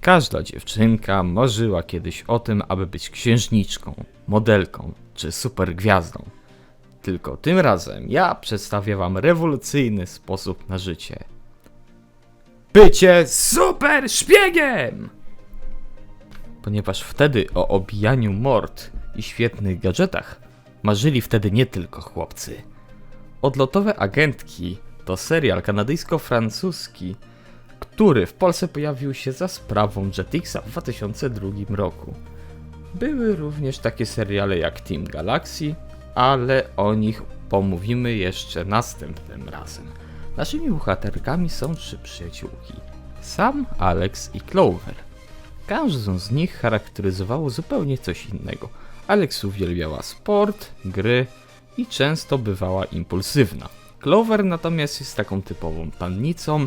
Każda dziewczynka marzyła kiedyś o tym, aby być księżniczką, modelką czy supergwiazdą. Tylko tym razem ja przedstawię wam rewolucyjny sposób na życie. Bycie super szpiegiem! Ponieważ wtedy o obijaniu mord i świetnych gadżetach marzyli wtedy nie tylko chłopcy. Odlotowe agentki to serial kanadyjsko-francuski, który w Polsce pojawił się za sprawą Jetixa w 2002 roku. Były również takie seriale jak Team Galaxy, ale o nich pomówimy jeszcze następnym razem. Naszymi bohaterkami są trzy przyjaciółki: Sam, Alex i Clover. Każdą z nich charakteryzowało zupełnie coś innego. Alex uwielbiała sport, gry i często bywała impulsywna. Clover natomiast jest taką typową pannicą,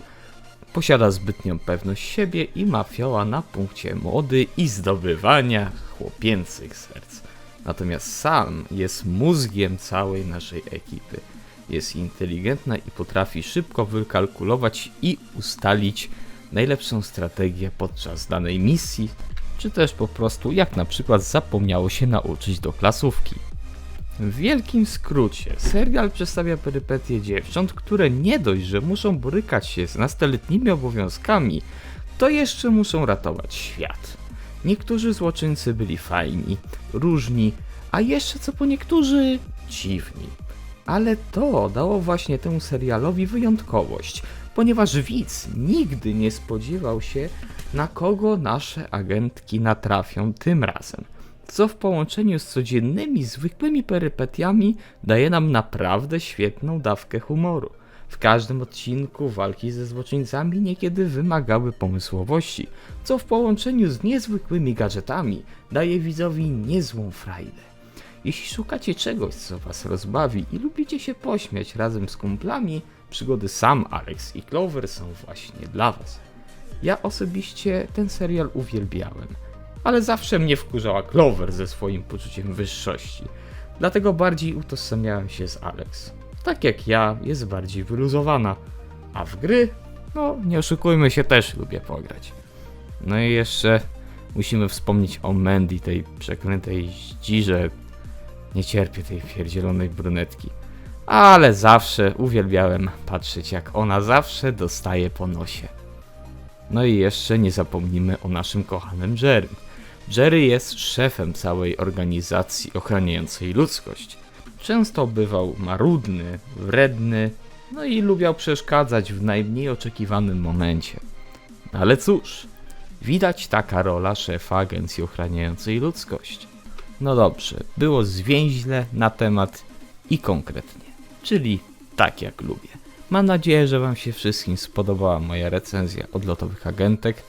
posiada zbytnią pewność siebie i ma fioła na punkcie mody i zdobywania chłopięcych serc. Natomiast Sam jest mózgiem całej naszej ekipy. Jest inteligentna i potrafi szybko wykalkulować i ustalić najlepszą strategię podczas danej misji, czy też po prostu jak na przykład zapomniało się nauczyć do klasówki. W wielkim skrócie, serial przedstawia perypetie dziewcząt, które nie dość, że muszą borykać się z nastoletnimi obowiązkami, to jeszcze muszą ratować świat. Niektórzy złoczyńcy byli fajni, różni, a jeszcze co po niektórzy dziwni. Ale to dało właśnie temu serialowi wyjątkowość, ponieważ widz nigdy nie spodziewał się, na kogo nasze agentki natrafią tym razem. Co w połączeniu z codziennymi, zwykłymi perypetiami daje nam naprawdę świetną dawkę humoru. W każdym odcinku walki ze złoczyńcami niekiedy wymagały pomysłowości, co w połączeniu z niezwykłymi gadżetami daje widzowi niezłą frajdę. Jeśli szukacie czegoś, co was rozbawi i lubicie się pośmiać razem z kumplami, przygody Sam, Alex i Clover są właśnie dla was. Ja osobiście ten serial uwielbiałem, ale zawsze mnie wkurzała Clover ze swoim poczuciem wyższości. Dlatego bardziej utożsamiałem się z Alex. Tak jak ja, jest bardziej wyluzowana. A w gry, no nie oszukujmy się, też lubię pograć. No i jeszcze musimy wspomnieć o Mandy, tej przeklętej zdzirze. Nie cierpię tej pierdzielonej brunetki. Ale zawsze uwielbiałem patrzeć, jak ona zawsze dostaje po nosie. No i jeszcze nie zapomnimy o naszym kochanym Jerry. Jerry jest szefem całej organizacji ochraniającej ludzkość. Często bywał marudny, wredny, no i lubiał przeszkadzać w najmniej oczekiwanym momencie. Ale cóż, widać taka rola szefa agencji ochraniającej ludzkość. No dobrze, było zwięźle na temat i konkretnie, czyli tak jak lubię. Mam nadzieję, że Wam się wszystkim spodobała moja recenzja odlotowych agentek.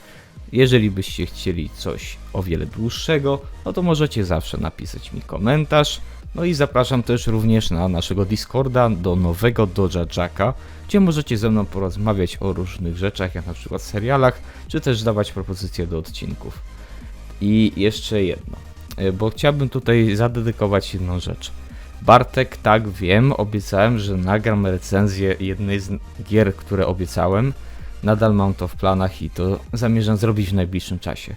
Jeżeli byście chcieli coś o wiele dłuższego, no to możecie zawsze napisać mi komentarz. No i zapraszam też również na naszego Discorda do nowego Doja Jacka, gdzie możecie ze mną porozmawiać o różnych rzeczach, jak na przykład serialach, czy też dawać propozycje do odcinków. I jeszcze jedno, e, bo chciałbym tutaj zadedykować jedną rzecz. Bartek, tak wiem, obiecałem, że nagram recenzję jednej z gier, które obiecałem. Nadal mam to w planach i to zamierzam zrobić w najbliższym czasie.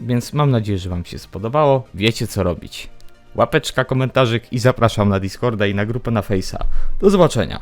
Więc mam nadzieję, że Wam się spodobało. Wiecie co robić. Łapeczka, komentarzyk i zapraszam na Discorda i na grupę na Face'a. Do zobaczenia.